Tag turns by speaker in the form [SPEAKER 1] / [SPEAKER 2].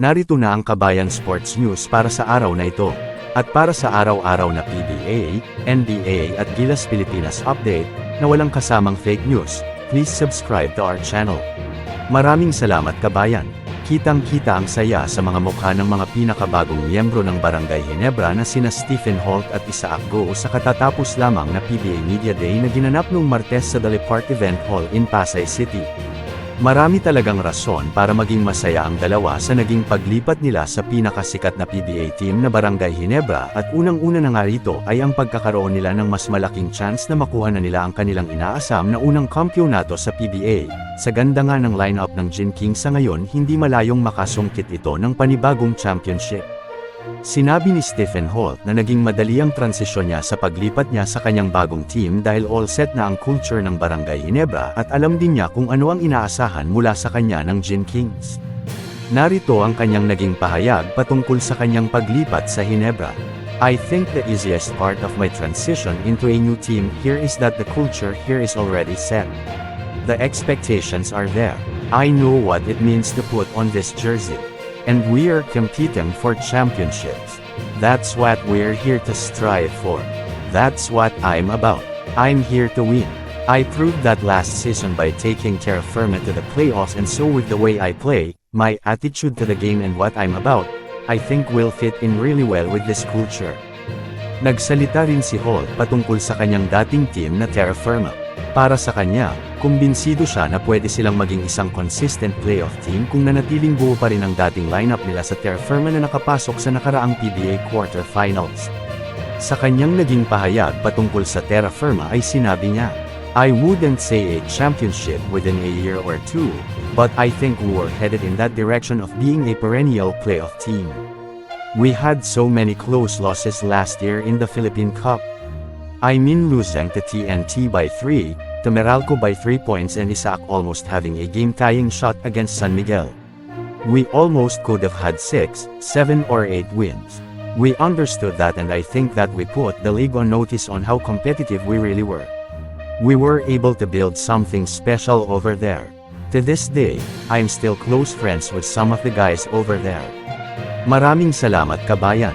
[SPEAKER 1] Narito na ang Kabayan Sports News para sa araw na ito. At para sa araw-araw na PBA, NBA at Gilas Pilipinas update, na walang kasamang fake news, please subscribe to our channel. Maraming salamat kabayan. Kitang-kita ang saya sa mga mukha ng mga pinakabagong miyembro ng Barangay Ginebra na sina Stephen Holt at Isaac Go sa katatapos lamang na PBA Media Day na ginanap noong Martes sa Dale Park Event Hall in Pasay City. Marami talagang rason para maging masaya ang dalawa sa naging paglipat nila sa pinakasikat na PBA team na Barangay Ginebra at unang-una na nga rito ay ang pagkakaroon nila ng mas malaking chance na makuha na nila ang kanilang inaasam na unang kampyonato sa PBA. Sa ganda nga ng lineup ng Gin King sa ngayon hindi malayong makasungkit ito ng panibagong championship. Sinabi ni Stephen Holt na naging madali ang transisyon niya sa paglipat niya sa kanyang bagong team dahil all set na ang culture ng Barangay Ginebra at alam din niya kung ano ang inaasahan mula sa kanya ng Gin Kings. Narito ang kanyang naging pahayag patungkol sa kanyang paglipat sa Ginebra. I think the easiest part of my transition into a new team here is that the culture here is already set. The expectations are there. I know what it means to put on this jersey. And we're competing for championships. That's what we're here to strive for. That's what I'm about. I'm here to win. I proved that last season by taking Terra Firma to the playoffs and so with the way I play, my attitude to the game and what I'm about, I think will fit in really well with this culture. Nagsalita rin si Hall patungkol sa kanyang dating team na Terra Firma. Para sa kanya, kumbinsido siya na pwede silang maging isang consistent playoff team kung nanatiling buo pa rin ang dating lineup nila sa Terra Firma na nakapasok sa nakaraang PBA quarterfinals. Sa kanyang naging pahayag patungkol sa Terra Firma ay sinabi niya, I wouldn't say a championship within a year or two, but I think we're headed in that direction of being a perennial playoff team. We had so many close losses last year in the Philippine Cup. I mean losing to TNT by 3, to Meralco by 3 points and Isaac almost having a game-tying shot against San Miguel. We almost could have had 6, 7 or 8 wins. We understood that and I think that we put the league on notice on how competitive we really were. We were able to build something special over there. To this day, I'm still close friends with some of the guys over there. Maraming salamat kabayan.